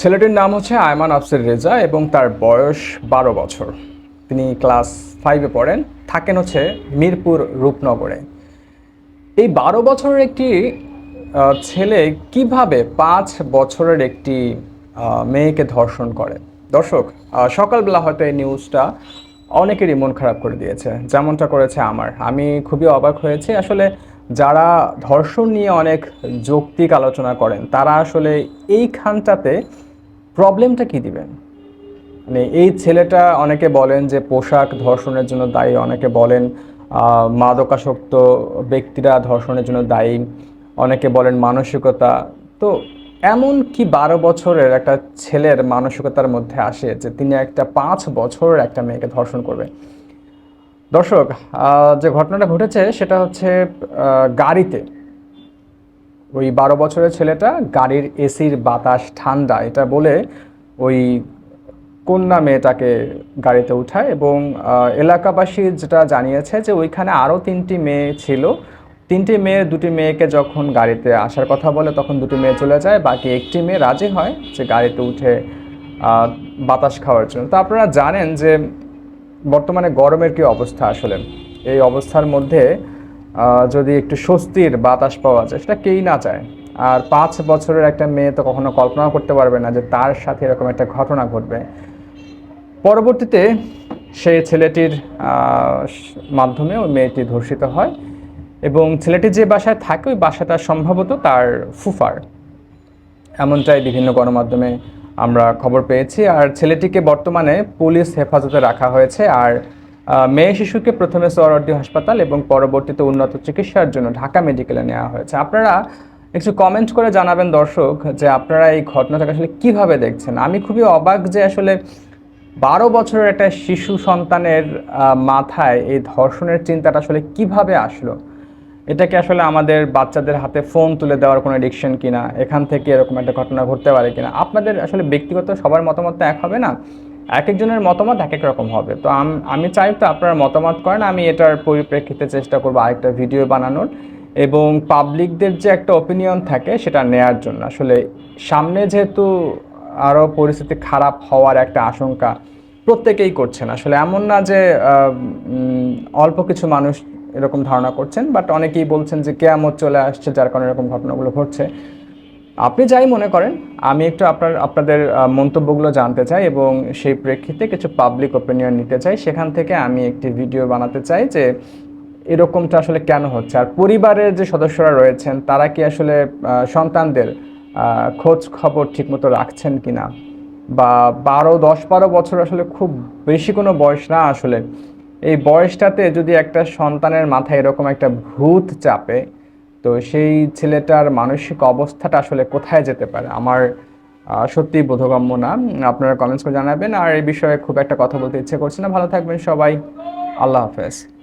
ছেলেটির নাম হচ্ছে আয়মান আফসের রেজা এবং তার বয়স বারো বছর। তিনি ক্লাস ফাইভে পড়েন, থাকেন হচ্ছে মিরপুর রূপনগরে। এই বারো বছরের একটি ছেলে কীভাবে পাঁচ বছরের একটি মেয়েকে ধর্ষণ করে? দর্শক সকালবেলা হয়তো এই নিউজটা অনেকেরই মন খারাপ করে দিয়েছে, যেমনটা করেছে আমার। আমি খুবই অবাক হয়েছি। আসলে যারা ধর্ষণ নিয়ে অনেক যৌক্তিক আলোচনা করেন, তারা আসলে এইখানটাতে প্রবলেমটা কি দিবেন? মানে এই ছেলেটা অনেকে বলেন যে পোশাক ধর্ষণের জন্য দায়ী, অনেকে বলেন মাদকাসক্ত ব্যক্তিরা ধর্ষণের জন্য দায়ী, অনেকে বলেন মানসিকতা। তো এমন কি বারো বছরের একটা ছেলের মানসিকতার মধ্যে আসে যে তিনি একটা পাঁচ বছরের একটা মেয়েকে ধর্ষণ করবে? দর্শক যে ঘটনাটা ঘটেছে সেটা হচ্ছে গাড়িতে ওই বারো বছরের ছেলেটা গাড়ির এসির বাতাস ঠান্ডা, এটা বলে ওই কন্যা মেয়েটাকে গাড়িতে উঠায় এবং এলাকাবাসী যেটা জানিয়েছে যে ওইখানে আরও তিনটি মেয়ে ছিল। তিনটি মেয়ে, দুটি মেয়েকে যখন গাড়িতে আসার কথা বলে তখন দুটি মেয়ে চলে যায়, বাকি একটি মেয়ে রাজি হয় যে গাড়িতে উঠে বাতাস খাওয়ার জন্য। তো আপনারা জানেন যে বর্তমানে গরমের কি অবস্থা আসলে? এই অবস্থার মধ্যে যদি একটু স্বস্তির বাতাস পাওয়া যায়, সেটা কেই না চায়। আর পাঁচ বছরের একটা মেয়ে তো কখনো কল্পনা করতে পারবে না যে তার সাথে এরকম একটা ঘটনা ঘটবে। পরবর্তীতে সেই ছেলেটির মাধ্যমে ওই মেয়েটি ধর্ষিত হয় এবং ছেলেটি যে বাসায় থাকে, ওই বাসাটা সম্ভবত তার ফুফার। এমনটাই বিভিন্ন গণমাধ্যমে আমরা খবর পেয়েছি। আর ছেলেটিকে বর্তমানে পুলিশ হেফাজতে রাখা হয়েছে। আর মেয়ে শিশুকে প্রথমে সোয়ারডি হাসপাতাল এবং পরবর্তীতে উন্নত চিকিৎসার জন্য ঢাকা মেডিকেলে নেওয়া হয়েছে। আপনারা একটু কমেন্ট করে জানাবেন দর্শক যে আপনারা এই ঘটনাটাকে আসলে কীভাবে দেখছেন? আমি খুবই অবাক যে আসলে বারো বছরের একটা শিশু সন্তানের মাথায় এই ধর্ষণের চিন্তাটা আসলে কীভাবে আসলো? এটাকে আসলে আমাদের বাচ্চাদের হাতে ফোন তুলে দেওয়ার কোনো এডিকশন কিনা? এখান থেকে এরকম একটা ঘটনা ঘটতে পারে কিনা? আপনাদের আসলে ব্যক্তিগত সবার মতামত এক হবে না? এক একজনের মতামত এক এক রকম হবে। তো আমি চাই তো আপনারা মতামত করেন, আমি এটার পরিপ্রেক্ষিতে চেষ্টা করব আরেকটা ভিডিও বানানোর। এবং পাবলিকদের যে একটা অপিনিয়ন থাকে সেটা নেয়ার জন্য। আসলে সামনে যেহেতু আরও পরিস্থিতি খারাপ হওয়ার একটা আশঙ্কা প্রত্যেকেই করছেন। আসলে এমন না যে অল্প কিছু মানুষ এরকম ধারণা করছেন বাট অনেকেই বলছেন যে, কেয়ামত চলে আসছে যার কারণে এরকম ঘটনাগুলো ঘটছে। আপনি যাই মনে করেন, আমি একটু আপনার, আপনাদের মন্তব্যগুলো জানতে চাই এবং সেই প্রেক্ষিতে কিছু পাবলিক ওপিনিয়ন নিতে চাই। সেখান থেকে আমি একটি ভিডিও বানাতে চাই যে এরকমটা আসলে কেন হচ্ছে? আর পরিবারের যে সদস্যরা রয়েছেন, তারা কি আসলে সন্তানদের খোঁজ খবর ঠিকমতো রাখছেন কি না বা বারো, দশ, বারো বছর আসলে খুব বেশি কোনো বয়স না আসলে? এই বয়সটাতে যদি একটা সন্তানের মাথায় এরকম একটা ভূত চাপে তো সেই ছেলেটার মানসিক অবস্থাটা আসলে কোথায় যেতে পারে? আমার সত্যি সত্যিই বোধগম্য না। আপনারা কমেন্টস করে জানাবেন। আর এই বিষয়ে খুব একটা কথা বলতে ইচ্ছে করছে না। ভালো থাকবেন সবাই। আল্লাহ হাফেজ।